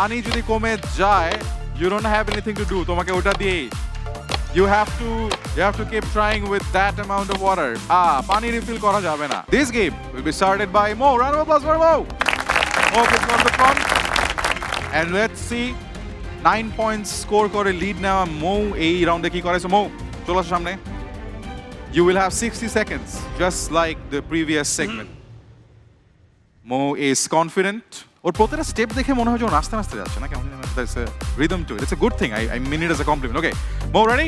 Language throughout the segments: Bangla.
পানি যদি কমে যায় you don't have anything to do তোমাকে ওটা দিয়েই। You have to you have to keep trying with that amount of water uh পানি রিফিল করা যাবে না। This game will be started by Mo run of plus for Mo Mo is on the front end let's see nine points score করে লিড নেওয়া মৌ এই রাউন্ডে কি করেছে মৌ চলে সামনে। You will have 60 seconds, just like the previous segment. Mo is confident. ওর প্রতিটা স্টেপ দেখে মনে হয় যে ও নাচতে নাচতে যাচ্ছে না কেমন rhythm too it's a good thing I I mean it's a compliment okay Mo ready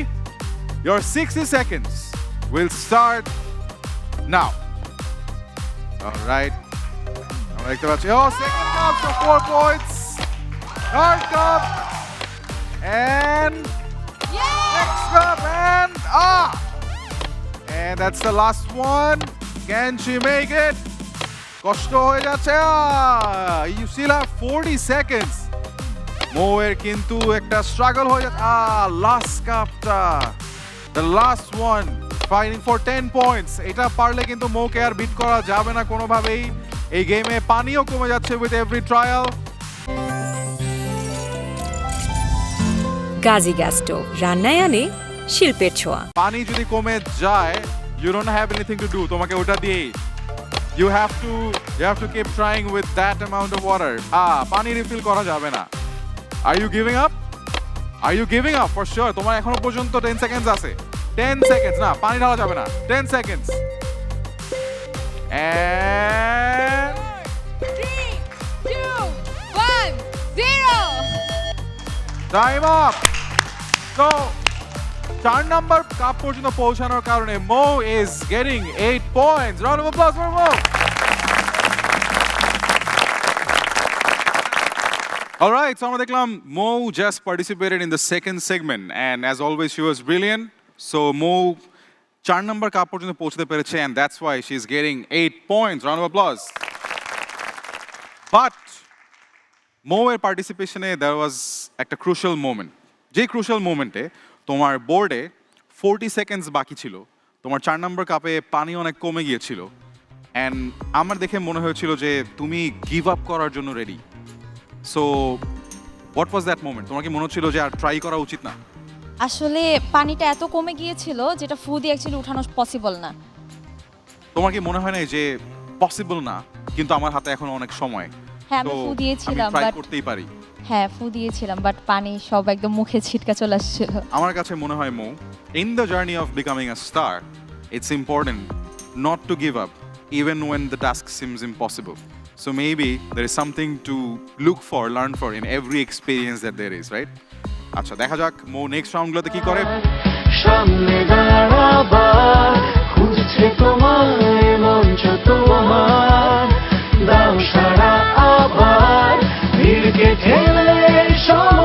Your 60 seconds will start now. All right. আমরা দেখতে পাচ্ছি ও second cup for four points third cup and next cup and ah And that's the last one. Can she make it? কষ্ট হয়ে যাচ্ছে you still have 40 seconds more কিন্তু একটা স্ট্রাগল হয়ে যাচ্ছে আ লাস্ট কাপটা the last one fighting for 10 points এটা পারলে কিন্তু মৌকে আর বিট করা যাবে না কোনোভাবেই। এই গেমে পানিও কমে যাচ্ছে with every trial Gazi gas stove রান্নায় আনে শিল্পের ছোঁয়া। পানি যদি কমে যায় you don't have anything to do তোমাকে ওটা দিয়েই। You have to you have to keep trying with that amount of water uh পানি রিফিল করা যাবে না। Are you giving up are you giving up for sure তোমার এখনও পর্যন্ত টেন সেকেন্ডস আছে। টেন সেকেন্ডস না পানি ঢালা যাবে না। Ten seconds And Three, two, চার নাম্বার কাপ পর্যন্ত পৌঁছানোর কারণে Mo is getting eight points round of applause for Mo Alright, so আমরা দেখলাম Mo just participated in the second segment and as always she was brilliant. So Mo চার নাম্বার কাপ পর্যন্ত পৌঁছতে পেরেছে and that's why she is getting eight points. Round of applause. But মোয়ের পার্টিসিপেশনে there ওয়াজ একটা ক্রুশাল মোমেন্ট যে ক্রুশাল মোমেন্টে তোমার বোর্ডে ফোরটি সেকেন্ডস বাকি ছিল। তোমার চার নম্বর কাপে পানি অনেক কমে গিয়েছিল। অ্যান্ড আমার দেখে মনে হয়েছিল যে তুমি গিভ আপ করার জন্য ready so what was that moment তোমার কি মনে হচ্ছিল যে আর ট্রাই করা উচিত না? আসলে পানিটা এত কমে গিয়েছিল যেটা ফু দিয়ে অ্যাকচুয়ালি উঠানো পসিবল না। তোমার কি মনে হয় না যে পসিবল না? কিন্তু আমার হাতে এখন অনেক সময়। হ্যাঁ আমি তো ফু দিয়েছিলাম বাট করতেই পারি। হ্যাঁ ফু দিয়েছিলাম বাট পানি সব একদম মুখে ছিটকা চলে আসছিল। আমার কাছে মনে হয় Mo in the journey of becoming a star it's important not to give up even when the task seems impossible so maybe there is something to look for learn for in every experience that there is right আচ্ছা দেখা যাক মো নেক্সট রাউন্ডগুলোতে কি করে। সামনে ক্রিকেট খেলে সময়